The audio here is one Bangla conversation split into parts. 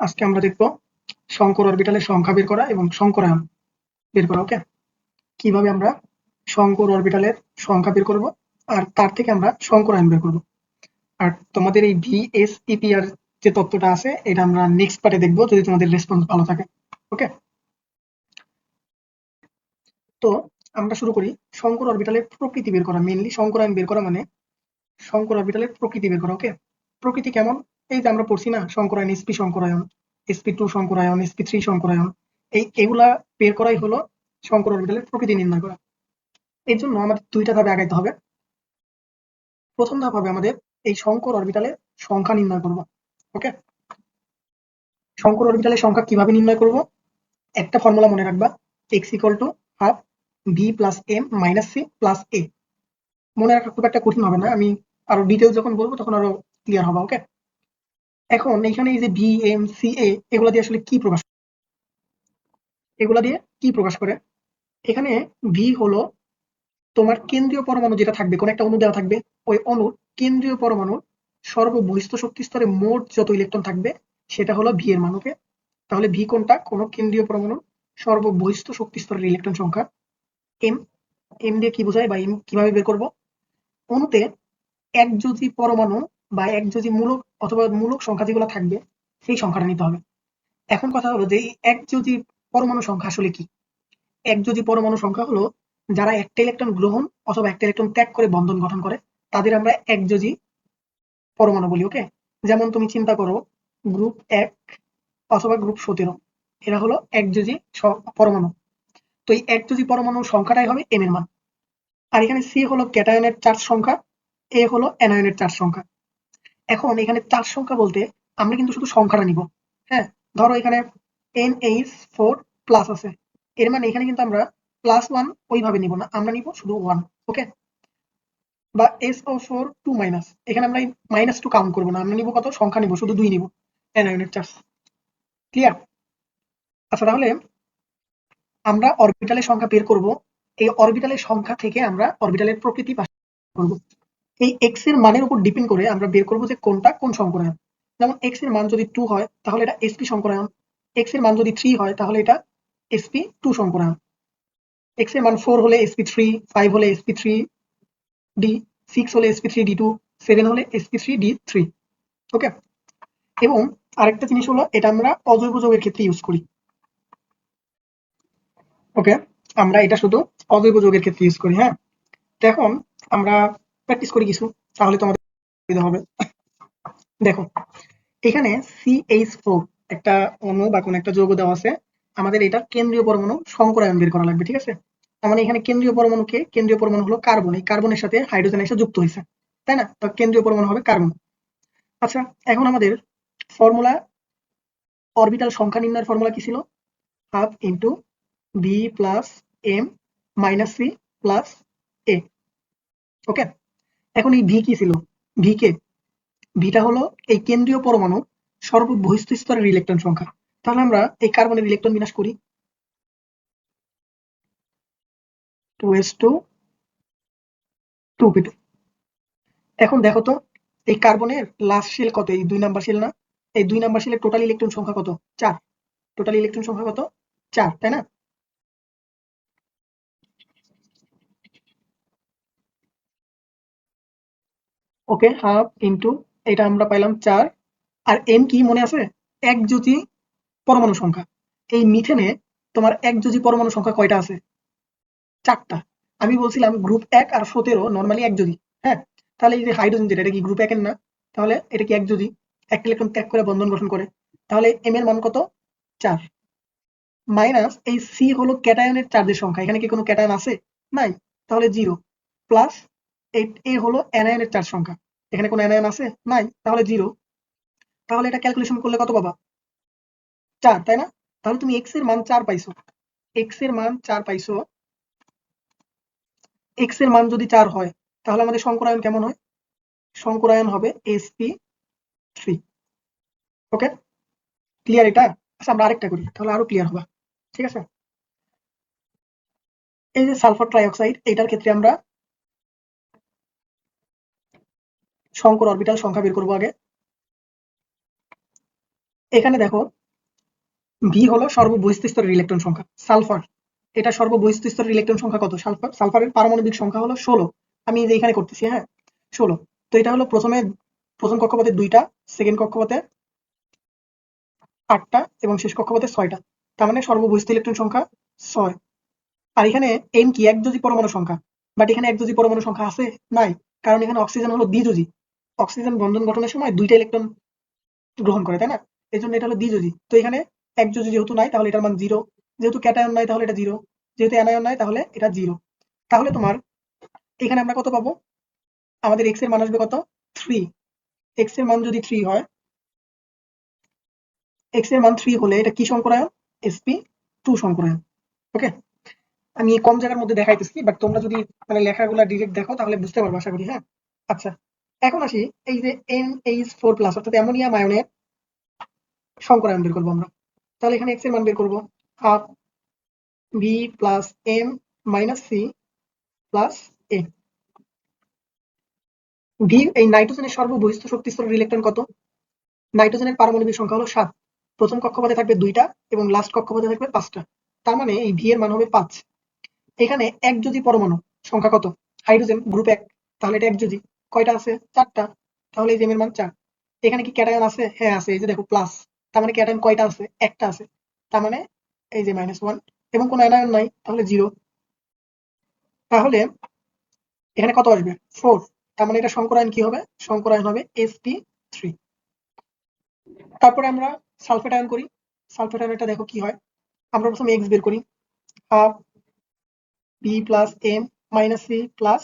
আজকে আমরা দেখব শঙ্কর অরবিটালের সংখ্যা বের করা এবং সংকরায়ন বের করা ওকে কীভাবে আমরা শঙ্কর অরবিটালের সংখ্যা বের করব আর তার থেকে আমরা সংকরায়ন বের করব। আর তোমাদের এই ভিএসইপিআর যে তত্ত্বটা আছে, এটা আমরা নেক্সট পার্টে দেখব যদি তোমাদের রেসপন্স ভালো থাকে ওকে তো আমরা শুরু করি, শঙ্কর অরবিটালের প্রকৃতি বের করা মেনলি সংকরায়ন বের করা মানে শঙ্কর অরবিটালের প্রকৃতি বের করা ওকে প্রকৃতি কেমন? এই যে আমরা পড়ছি না সংকরায়ন এসপি সংকরায়ন এসপি টু সংকরায়ন এসপি থ্রি সংকরায়ন এই এগুলা বের করাই হলো শঙ্কর অরবিটালের প্রকৃতি নির্ণয় করা। এর জন্য আমাদের দুইটা ধাপে আগাইতে হবে। প্রথম ধাপ হবে আমাদের এই শঙ্কর অরবিটালের সংখ্যা নির্ণয় করব, ওকে? শঙ্কর অরবিটালের সংখ্যা কীভাবে নির্ণয় করব? একটা ফর্মুলা মনে রাখবা X equal to half B plus M minus C plus A মনে রাখা খুব একটা কঠিন হবে না, আমি আরও ডিটেলস যখন বলব তখন আরও ক্লিয়ার হবে, ওকে? এখন এখানে এই যে বি এম সি এ এগুলা দিয়ে আসলে কি প্রকাশ এগুলা দিয়ে কি প্রকাশ করে? এখানে ভি হলো তোমার কেন্দ্রীয় পরমাণু যেটা থাকবে, কোন একটা অণু দেওয়া থাকবে। ওই অণুর কেন্দ্রীয় পরমাণু সর্ববহিষ্ঠ শক্তি স্তরে মোট যত ইলেকট্রন থাকবে, সেটা হলো ভি এর মান ওকে তাহলে ভি কোনটা? কোন কেন্দ্রীয় পরমাণু সর্ববহিষ্ঠ শক্তি স্তরের ইলেকট্রন সংখ্যা। এম এম দিয়ে কি বোঝায় বা এম কীভাবে বের করব? অণুতে একযোজি পরমাণু বা একযোজি মূলক অথবা মূলক সংখ্যা যেগুলো থাকবে, সেই সংখ্যাটা নিতে হবে। এখন কথা হলো যে এই একযোজি পরমাণু সংখ্যা আসলে কি? একযোজি পরমাণু সংখ্যা হলো যারা একটা ইলেকট্রন গ্রহণ অথবা একটা ইলেকট্রন ত্যাগ করে বন্ধন গঠন করে, তাদের আমরা একযোজি পরমাণু বলি ওকে যেমন তুমি চিন্তা করো গ্রুপ এক অথবা গ্রুপ সতেরো, এরা হলো একযোজি পরমাণু। তো এই একযোজি পরমাণুর সংখ্যাটাই হবে এম এর মান। আর এখানে সি হলো ক্যাটায়নের চার্জ সংখ্যা এ হলো অ্যানায়নের চার্জ সংখ্যা। এখন এখানে চার সংখ্যা বলতে আমরা কিন্তু শুধু সংখ্যাটা নিব। হ্যাঁ ধরো এখানে এন এইচ ফোর প্লাস আছে। এর মানে এখানে কিন্তু আমরা প্লাস ওয়ান ওইভাবে নিব না, আমরা নিব শুধু ওয়ান ওকে বা S O four two minus এখানে আমরা মাইনাস টু কাউন্ট করব না, আমরা নিব কত? সংখ্যা নিব, শুধু দুই নিব। অ্যানায়নের চার্জ ক্লিয়ার আচ্ছা তাহলে আমরা অরবিটালের সংখ্যা বের করব, এই অরবিটালের সংখ্যা থেকে আমরা অরবিটালের প্রকৃতি করব। এই এক্সের মানের উপর ডিপেন্ড করে আমরা বের করব যে কোনটা কোন সংকরায়ন যেমন এক্সের মান যদি টু হয়, তাহলে এটা এসপি সংকরায়ন এক্সের মান যদি থ্রি হয়, তাহলে এটা এসপি টু সংকরায়ন এক্সের মান ফোর হলে এসপি থ্রি ফাইভ হলে এসপি থ্রি ডি সিক্স হলে SP three D two seven হলে SP three D three okay এবং আরেকটা জিনিস হলো, এটা আমরা অজৈব যৌগের ক্ষেত্রে ইউজ করি। ওকে আমরা এটা শুধু অজৈব যৌগের ক্ষেত্রে ইউজ করি হ্যাঁ? এখন আমরা প্র্যাকটিস করি কিছু, তাহলে তোমাদের সুবিধা হবে। দেখো, এখানে সিএইচ ফোর একটা অণু বা কোনো একটা যৌগ দেওয়া আছে। আমাদের এটা কেন্দ্রীয় পরমাণু সংকরায়ন বের করা লাগবে, ঠিক আছে? মানে এখানে কেন্দ্রীয় পরমাণুকে, কেন্দ্রীয় পরমাণু হলো কার্বন, এই কার্বনের সাথে হাইড্রোজেন এসে যুক্ত হয়েছে, তাই না? তো কেন্দ্রীয় পরমাণু হবে কার্বন। আচ্ছা এখন আমাদের ফর্মুলা, অরবিটাল সংখ্যা নির্ণয়ের ফর্মুলা কি ছিল? Half into B plus M minus C plus A. Okay? এখন এই ভি কি ছিল? ভি কে? ভিটা হলো এই কেন্দ্রীয় পরমাণু সর্ববহিষ্ঠ স্তরের ইলেকট্রন সংখ্যা। তাহলে আমরা এই কার্বনের ইলেকট্রন বিনাশ করি। Two S two two P two এখন দেখো তো, এই কার্বনের লাস্ট শেল কত? এই দুই নাম্বার শেল না? এই দুই নাম্বার শেলের টোটাল ইলেকট্রন সংখ্যা কত? চার। টোটাল ইলেকট্রন সংখ্যা কত? চার, তাই না? ওকে, হাফ ইন্টু এটা আমরা পাইলাম চার। আর এম কি মনে আছে? একজ্যোতি পরমাণু সংখ্যা। এই মিথেনে তোমার একযোজি পরমাণু সংখ্যা কয়টা আছে? চারটা। আমি বলছিলাম গ্রুপ এক আর সতেরো নর্মালি একযোজি হ্যাঁ? তাহলে এই যে হাইড্রোজেন যেটা, এটা কি গ্রুপ একের না? তাহলে এটা কি একযোজি এক ইলেকট্রন ত্যাগ করে বন্ধন গঠন করে। তাহলে এম এর মান কত? চার। মাইনাস এই সি হলো ক্যাটায়নের চার্জের সংখ্যা। এখানে কি কোনো ক্যাটায়ন আছে? নাই। তাহলে জিরো প্লাস এ হলো অ্যানায়নের চার সংখ্যা। এখানে কোনো অ্যানায়ন আছে? নাই। তাহলে জিরো তাহলে এটা ক্যালকুলেশন করলে কত পাবা? চার, তাই না? তাহলে তুমি এক্সের মান চার পাইছো। এক্সের মান চার পাইছো। এক্সের মান যদি চার হয়, তাহলে আমাদের সংকরায়ন কেমন হয়? সংকরায়ন হবে এসপি থ্রি ওকে ক্লিয়ার এটা? আচ্ছা আমরা আরেকটা করি। তাহলে আরও ক্লিয়ার হবে। ঠিক আছে? এই যে সালফার ট্রাইঅক্সাইড এটার ক্ষেত্রে আমরা সংকর অরবিটাল সংখ্যা বের করব আগে। এখানে দেখো ভি হলো সর্ববহিস্থ স্তরের ইলেকট্রন সংখ্যা সালফার এটা সর্ববহিস্থ স্তরের ইলেকট্রন সংখ্যা কত? সালফার সালফারের পারমাণবিক সংখ্যা হলো ষোলো। আমি যে এখানে করতেছি হ্যাঁ? ষোলো। তো এটা হলো প্রথমে, প্রথম কক্ষপথে দুইটা সেকেন্ড কক্ষপথে আটটা এবং শেষ কক্ষপথে ছয়টা। তার মানে সর্ববহিস্থ ইলেকট্রন সংখ্যা ছয়। আর এখানে এম কি? একযোজি পরমাণু সংখ্যা। বাট এখানে একযোজি পরমাণু সংখ্যা আছে, নাই। কারণ এখানে অক্সিজেন হলো দ্বিযোজি অক্সিজেন বন্ধন গঠনের সময় দুইটা ইলেকট্রন গ্রহণ করে, তাই না? এই জন্য এটা হলো দ্বিযোজি তো এখানে একযোজি যেহেতু নাই, তাহলে এটার মান জিরো যেহেতু ক্যাটায়ন নাই, তাহলে এটা জিরো যেহেতু অ্যানায়ন নাই, তাহলে এটা জিরো তাহলে তোমার এখানে আমরা কত পাবো? আমাদের এক্সের মান আসবে কত? থ্রি এক্সের মান যদি থ্রি হয় এক্সের মান থ্রি হলে এটা কি সংকরায়ন এসপি টু সংকরায়ন ওকে? আমি কম জায়গার মধ্যে দেখাইতেছি বাট তোমরা যদি মানে লেখাগুলা ডিরেক্ট দেখো, তাহলে বুঝতে পারব, আশা করি হ্যাঁ? আচ্ছা। এখন আসি, এই যে এন এইচ ফোর প্লাস অর্থাৎ অ্যামোনিয়াম আয়নের সংকরায়ন বের করব আমরা। তাহলে এখানে এক্সের মান বের করব। Half B plus M minus C plus A V এই নাইট্রোজেনের সর্ববহিষ্ঠ শক্তি স্তরের ইলেকট্রন কত? নাইট্রোজেনের পারমাণবিক সংখ্যা হলো সাত। প্রথম কক্ষপথে থাকবে দুইটা এবং লাস্ট কক্ষপথে থাকবে পাঁচটা। তার মানে এই ভি এর মান হবে পাঁচ। এখানে এক যদি পরমাণু, সংখ্যা কত? হাইড্রোজেন গ্রুপ এক। তাহলে এটা এক যদি। কয়টা আছে? চারটা। তাহলে এই যে এম এর মান চার। এখানে কি ক্যাটায়ন আছে? হ্যাঁ আছে। এই যে দেখো প্লাস তার মানে ক্যাটায়ন কয়টা আছে? একটা আছে। তার মানে এই যে মাইনাস ওয়ান এবং কোনো অ্যানায়ন নাই, তাহলে জিরো তাহলে এখানে কত আসবে? ফোর তার মানে এটা সংকরায়ন কি হবে? সংকরায়ন হবে এসপি থ্রি তারপরে আমরা সালফেট আয়ন করি। সালফেট আয়নটা দেখো কি হয়? আমরা প্রথমে এক্স বের করি। Half B plus M minus C plus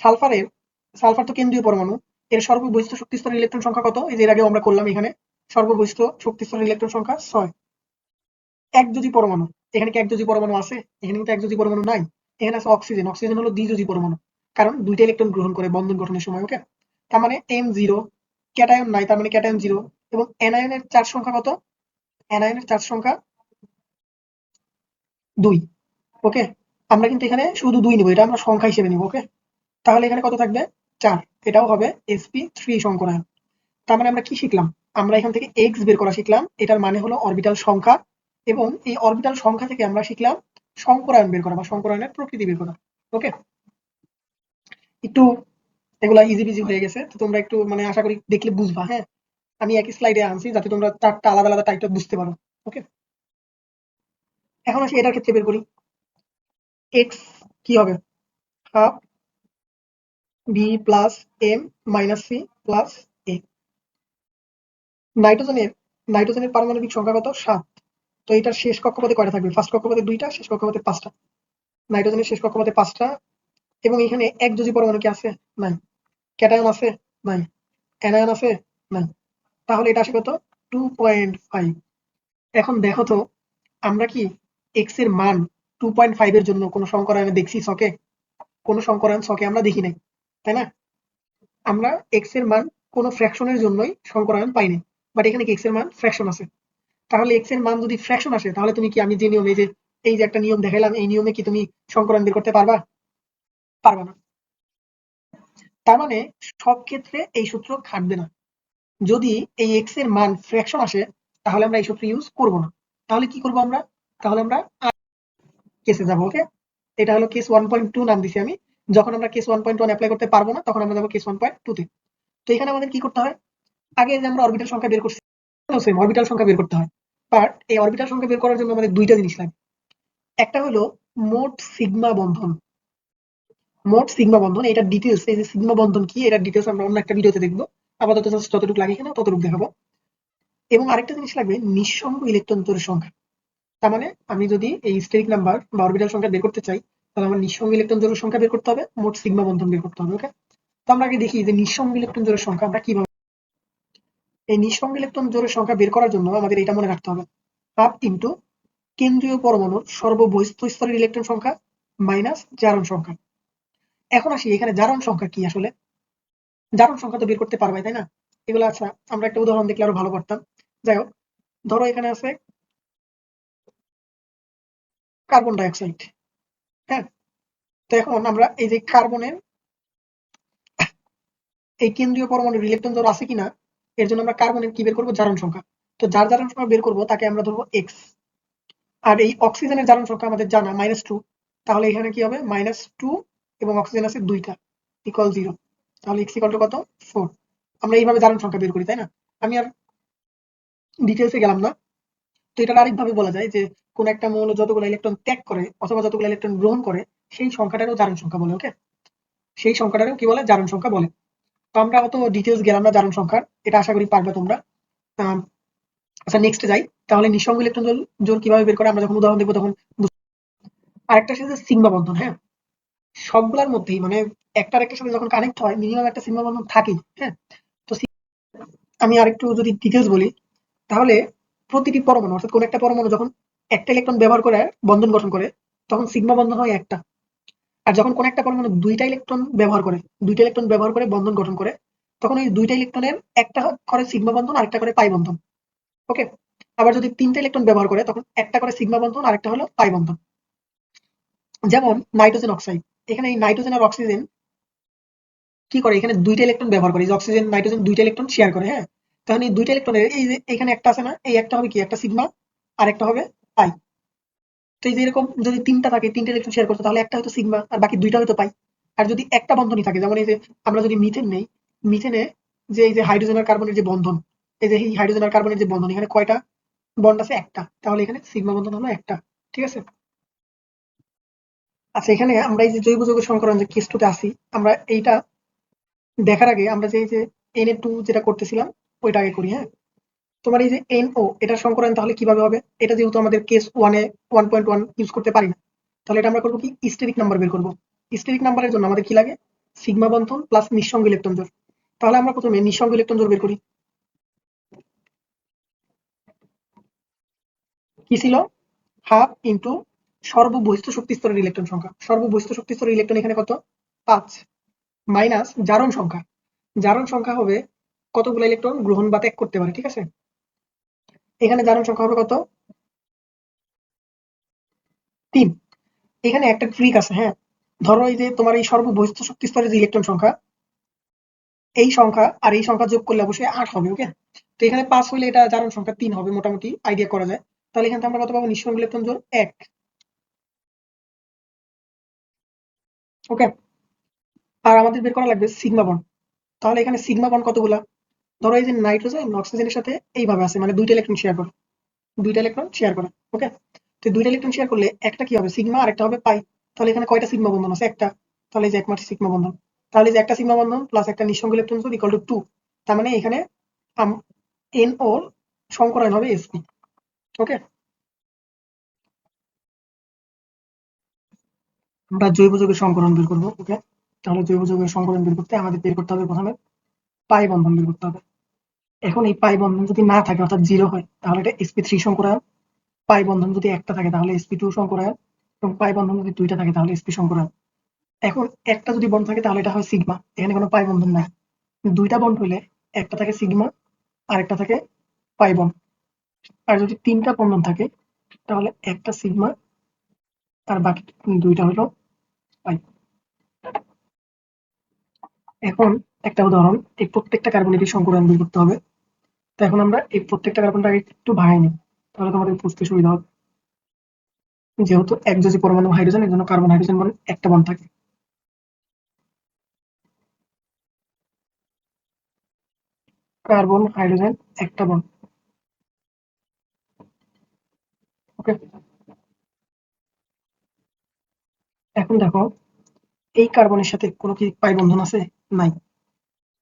সালফারের sulphur তো কেন্দ্রীয় পরমাণু। এর সর্ববহিষ্ঠ শক্তিস্তরের ইলেকট্রন সংখ্যা কত? এই যে এর আগে আমরা করলাম এখানে। সর্ববহিষ্ঠ শক্তিস্তরের ইলেকট্রন সংখ্যা ছয়। একযোজি পরমাণু। এখানে কি একযোজি পরমাণু আছে? এখানে কিন্তু একযোজি পরমাণু নাই। এখানে আছে অক্সিজেন। অক্সিজেন হলো দ্বিযোজি পরমাণু। কারণ দুইটা ইলেকট্রন গ্রহণ করে বন্ধন গঠনের সময়, ওকে? তার মানে এম জিরো ক্যাটায়ন নাই, তার মানে ক্যাটায়ন জিরো এবং অ্যানায়নের চার্জ সংখ্যা কত? অ্যানায়নের চার্জ সংখ্যা দুই, ওকে? আমরা কিন্তু এখানে শুধু দুই নিব, এটা আমরা সংখ্যা হিসেবে নিব, ওকে? তাহলে এখানে কত থাকবে? চার। এটাও হবে এসপি থ্রি সংকরায়ন তার মানে আমরা কি শিখলাম? আমরা এখান থেকে এক্স বের করা শিখলাম। এটার মানে হলো অরবিটাল সংখ্যা এবং এই অরবিটাল সংখ্যা থেকে আমরা শিখলাম সংকরায়ন বের করা বা সংকরায়নের প্রকৃতি বের করা। ওকে একটু এগুলা ইজি বিজি হয়ে গেছে। তো তোমরা একটু মানে আশা করি দেখলে বুঝবা হ্যাঁ? আমি একই স্লাইডে আনছি যাতে তোমরা চারটা আলাদা আলাদা টাইপটা বুঝতে পারো। ওকে এখন আসি এটার ক্ষেত্রে বের করি। এক্স কি হবে? Half B plus M minus C plus A নাইট্রোজেনের নাইট্রোজেনের পারমাণবিক সংখ্যা কত? সাত। তো এটার শেষ কক্ষপথে কয়টা থাকবে? ফার্স্ট কক্ষপথে দুইটা, শেষ কক্ষপথে পাঁচটা। নাইট্রোজেনের শেষ কক্ষপথে পাঁচটা। এবং এখানে এক যোজি পরমাণু কি আছে? নাই। ক্যাটায়ন আছে? নাই। অ্যানায়ন আছে? নাই। তাহলে এটা আসে কত? Two point five. এখন দেখো তো, আমরা কি এক্সের মান টু পয়েন্ট ফাইভ এর জন্য কোনো সংকরায়নে দেখছি ছকে? কোনো সংকরায়ন ছকে আমরা দেখি নাই। তাই না? আমরা এক্সের মান কোনো ফ্র্যাকশনের জন্যই সংকরায়ন পাইনি। বাট এখানে কি এক্সের মান? ফ্র্যাকশন আছে। তাহলে এক্সের মান যদি ফ্র্যাকশন আসে, তাহলে তুমি কি আমি যে নিয়ম যে এই যে একটা নিয়ম দেখাইলাম, এই নিয়মে কি তুমি সংকরায়ন বের করতে পারবা? পারবা না। তার মানে সব ক্ষেত্রে এই সূত্র খাটবে না। যদি এই এক্সের মান ফ্র্যাকশন আসে, তাহলে আমরা এই সূত্র ইউজ করব না। তাহলে কি করব আমরা? তাহলে আমরা কেসে যাব ওকে এটা হলো কেস ওয়ান পয়েন্ট টু নাম দিছি আমি। যখন আমরা case one point one apply করতে পারব না, তখন আমরা যাব কেস ওয়ান পয়েন্ট টু তে। এখানে আমাদের কি করতে হয়? আগে যে আমরা অরবিটাল সংখ্যা বের করছি সেম অরবিটাল সংখ্যা বের করতে হয়। বাট এই অরবিটাল সংখ্যা বের করার জন্য আমাদের দুইটা জিনিস লাগে। একটা হলো মোট সিগমা বন্ধন। মোট সিগমা বন্ধন, এটা ডিটেলস এই যে সিগমা বন্ধন কি এটা ডিটেলস আমরা অন্য একটা ভিডিওতে দেখব। আপাতত যতটুকু লাগে এখানে, ততটুকু দেখাবো। এবং আরেকটা জিনিস লাগবে, নিঃসঙ্গ ইলেকট্রন সংখ্যা। তার মানে আমি যদি এই স্টেরিক নাম্বার বা অরবিটাল সংখ্যা বের করতে চাই তাহলে আমার নিঃসঙ্গ ইলেকট্রন জোড়ের সংখ্যা বের করতে হবে, মোট সিগমা বন্ধন বের করতে হবে ওকে তো আমরা আগে দেখি যে নিঃসঙ্গ ইলেকট্রন জোড়ের সংখ্যা আমরা কীভাবে এই নিঃসঙ্গ ইলেকট্রন জোড়ের সংখ্যা বের করার জন্য আমাদের এটা মনে রাখতে হবে। হাফ ইন্টু কেন্দ্রীয় পরমাণুর সর্ববহিস্থ স্তরের ইলেকট্রন সংখ্যা মাইনাস জারণ সংখ্যা। এখন আসি, এখানে জারণ সংখ্যা কি আসলে? জারণ সংখ্যা তো বের করতে পারবে তাই না? এগুলো আচ্ছা আমরা একটা উদাহরণ দেখলে আরও ভালো করতাম। যাই হোক, ধরো এখানে আছে কার্বন ডাইঅক্সাইড হ্যাঁ এখন আমরা এই যে কার্বনের, এই কেন্দ্রীয় পরমাণুর ইলেকট্রন জোড় আছে কিনা, এর জন্য আমরা কার্বনের কি বের করব? জারণ সংখ্যা। তো যার জারণ সংখ্যা বের করব, তাকে আমরা ধরবো এক্স আর এই অক্সিজেনের জারণ সংখ্যা আমাদের জানা মাইনাস টু তাহলে এখানে কি হবে? মাইনাস টু এবং অক্সিজেন আছে দুইটা ইকুয়াল জিরো তাহলে এক্স ইকুয়াল কত? ফোর আমরা এইভাবে জারণ সংখ্যা বের করি, তাই না? আমি আর ডিটেলসে গেলাম না। তো এটা আরেকভাবে বলা যায় যে, কোন একটা মৌল যতগুলো ইলেকট্রন ত্যাগ করে অথবা যতগুলো ইলেকট্রন গ্রহণ করে, সেই সংখ্যাটারও জারণ সংখ্যা বলে ওকে সেই সংখ্যাটারও কি বলে? জারণ সংখ্যা বলে। তো আমরা অত ডিটেলস গেলাম না জারণ সংখ্যার, এটা আশা করি পারবে তোমরা। আচ্ছা নেক্সট যাই। তাহলে নিঃসঙ্গ ইলেকট্রন জোর কীভাবে বের করে আমরা যখন উদাহরণ দেখব তখন আরেকটা সেটা সিগমা বন্ধন হ্যাঁ? সবগুলোর মধ্যেই মানে একটার একটার সাথে যখন কানেক্ট হয় মিনিমাম একটা সিগমা বন্ধন থাকেই হ্যাঁ? তো আমি আরেকটু যদি ডিটেলস বলি, তাহলে প্রতিটি পরমাণু, অর্থাৎ কোন একটা পরমাণু যখন একটা ইলেকট্রন ব্যবহার করে, বন্ধন গঠন করে, তখন সিগমা বন্ধন হয় একটা। আর যখন কোন একটা পরমাণু দুইটা ইলেকট্রন ব্যবহার করে, দুইটা ইলেকট্রন ব্যবহার করে, বন্ধন গঠন করে, তখন ওই দুইটা ইলেকট্রনের একটা করে সিগমা বন্ধন, আর একটা করে পাই বন্ধন। ওকে আবার যদি তিনটা ইলেকট্রন ব্যবহার করে, তখন একটা করে সিগমা বন্ধন, আর একটা হলো পাই বন্ধন। যেমন নাইট্রোজেন অক্সাইড। এখানে এই নাইট্রোজেন আর অক্সিজেন কি করে? এখানে দুইটা ইলেকট্রন ব্যবহার করে। অক্সিজেন, নাইট্রোজেন দুইটা ইলেকট্রন শেয়ার করে হ্যাঁ? তাহলে দুইটা ইলেকট্রনের এই এখানে একটা আছে না, এই একটা হবে কি? একটা সিগমা আর একটা হবে পাই তো এই যে এরকম যদি তিনটা থাকে, তিনটা ইলেকট্রন শেয়ার করতে, তাহলে একটা হয়তো সিগমা আর বাকি দুইটা হয়তো পাই আর যদি একটা বন্ধনই থাকে, যেমন এই যে আমরা যদি মিথেন নেই মিথেনে যে এই যে হাইড্রোজেন আর কার্বনের যে বন্ধন, এই যে এই হাইড্রোজেন আর কার্বনের যে বন্ধন, এখানে কয়টা বন্ড আছে? একটা। তাহলে এখানে সিগমা বন্ধন হলো একটা, ঠিক আছে? আচ্ছা এখানে আমরা এই যে জৈব যৌগ সংকরণ যে কেসটুতে আসি, আমরা এইটা দেখার আগে আমরা যে এই যে এন টু যেটা করতেছিলাম ওইটা আগে করি হ্যাঁ? তোমার এই যে এন ও এটার সংকরণ তাহলে কীভাবে হবে? এটা যেহেতু আমাদের কেস ওয়ানে ওয়ান পয়েন্ট ওয়ান ইউজ করতে পারি না, তাহলে এটা আমরা করব কি? স্টেরিক নাম্বার বের করব। স্টেরিক নাম্বারের জন্য আমাদের কি লাগে? সিগমা বন্ধন প্লাস নিঃসঙ্গ ইলেকট্রন জোর তাহলে আমরা প্রথমে নিঃসঙ্গ ইলেকট্রন জোর বের করি। কি ছিল? হাফ ইন্টু সর্ববহিষ্ঠ শক্তি স্তরের ইলেকট্রন সংখ্যা। সর্ববহিষ্ঠ শক্তি স্তরের ইলেকট্রন এখানে কত? পাঁচ। মাইনাস জারণ সংখ্যা। জারণ সংখ্যা হবে কতগুলো ইলেকট্রন গ্রহণ বা ত্যাগ করতে পারে, ঠিক আছে? এখানে জারণ সংখ্যা হবে কত? তিন। এখানে একটা ট্রিক আছে হ্যাঁ? ধরো এই যে তোমার এই সর্ববহিষ্ঠ শক্তি স্তরের যে ইলেকট্রন সংখ্যা, এই সংখ্যা আর এই সংখ্যা যোগ করলে অবশ্যই আট হবে ওকে তো এখানে পাঁচ হইলে এটা জারণ সংখ্যা তিন হবে, মোটামুটি আইডিয়া করা যায়। তাহলে এখানে আমরা কত পাবো? নিঃসঙ্গ ইলেকট্রন জোর এক। ওকে আর আমাদের বের করা লাগবে সিগমা বন্ড তাহলে এখানে সিগমা বন্ড কতগুলা? ধরো এই যে নাইট্রোজেন অক্সিজেনের সাথে এইভাবে আছে মানে দুইটা ইলেকট্রন শেয়ার করে। দুইটা ইলেকট্রন শেয়ার করে ওকে তো দুইটা ইলেকট্রন শেয়ার করলে একটা কি হবে? সিগমা আর একটা হবে পাই তাহলে এখানে কয়টা সিগমা বন্ধন আছে? একটা। তাহলে যে একমাত্র সিগমা বন্ধন। তাহলে যে একটা সিগমা বন্ধন প্লাস একটা নিঃসঙ্গ ইলেকট্রন জোর ইকুয়াল টু টু তার মানে এখানে এন ও সংকরায়ন হবে এসপি ওকে আমরা জৈব যৌগের সংকরণ বের করব ওকে তাহলে জৈব যৌগের সংকরণ বের করতে আমাদের বের করতে হবে প্রথমে পাই বন্ধন বের করতে হবে। এখন এই পাই বন্ধন যদি না থাকে, অর্থাৎ জিরো হয়, তাহলে এটা এসপি থ্রি সংকরায়ন। পাই বন্ধন যদি একটা থাকে, তাহলে এসপি টু সংকরায়ন। এবং পাই বন্ধন যদি দুইটা থাকে, তাহলে এসপি সংকরায়ন। এখন একটা যদি বন্ধ থাকে, তাহলে এটা হয় সিগমা এখানে কোনো পাই বন্ধন নাই। দুইটা বন্ড হইলে একটা থাকে সিগমা আর একটা থাকে পাই বন্ড আর যদি তিনটা বন্ধন থাকে, তাহলে একটা সিগমা আর বাকি দুইটা হলো পাই। এখন একটা উদাহরণ, এই প্রত্যেকটা কার্বনেটিক সংকরণ বের করতে হবে। তো এখন আমরা এই প্রত্যেকটা কার্বনটা একটু ভাঙাই নিই, তাহলে তোমাদের বুঝতে সুবিধা হবে। যেহেতু একযোজি পরমাণু হাইড্রোজেন এর জন্য কার্বন হাইড্রোজেন বন্ড একটা বন্ড থাকে। কার্বন হাইড্রোজেন একটা বন্ড ওকে এখন দেখো, এই কার্বনের সাথে কোনো কি পাই বন্ধন আছে? নাই।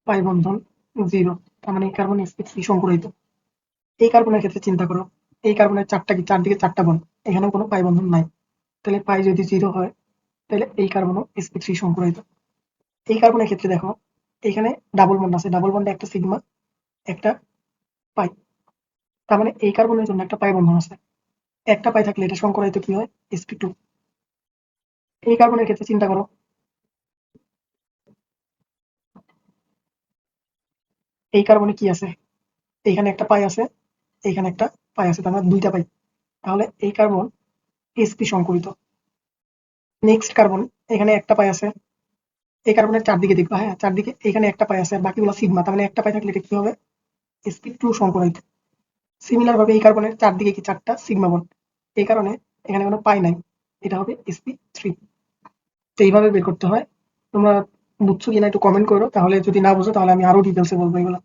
পাই বন্ধন জিরো মানে কার্বন এসপি সংকরিত এই কার্বনের ক্ষেত্রে চিন্তা করো, এই কার্বনের চারটা কি, চারদিকে চারটা বন এখানেও কোনো পাই বন্ধন নাই। তাহলে পাই যদি জিরো হয়, তাহলে এই কার্বনও থ্রি সংকরিত এই কার্বনের ক্ষেত্রে দেখো, এখানে ডাবল বন্ড আছে ডাবল বন্ডে একটা সিগমা একটা পাই। তার মানে এই কার্বনের জন্য একটা পাই বন্ধন আছে। একটা পাই থাকলে এটা সংকরায়িত কি হয়? এসপি টু এই কার্বনের ক্ষেত্রে চিন্তা করো এই কার্বনে কি আছে? এইখানে একটা পাই আছে, এইখানে একটা পাই আছে, তার মানে দুইটা পাই তাহলে এই কার্বন এসপি সংকরিত নেক্সট কার্বন এখানে একটা পাই আছে। এই কার্বনের চারদিকে দেখবা হ্যাঁ চারদিকে এখানে একটা পাই আছে, বাকিগুলো সিগমা তার মানে একটা পাই থাকলে এটা কি হবে? Sp টু সংকরাইড সিমিলার ভাবে এই কার্বনের চারদিকে কি চারটা সিগমা বন এই কারণে এখানে কোনো পাই নাই। এটা হবে sp থ্রি তো এইভাবে বের করতে হয়। তোমরা বুঝছ কিনা একটু কমেন্ট করো, তাহলে যদি না বুঝো তাহলে আমি আরও ডিটেলসে বলব এগুলো।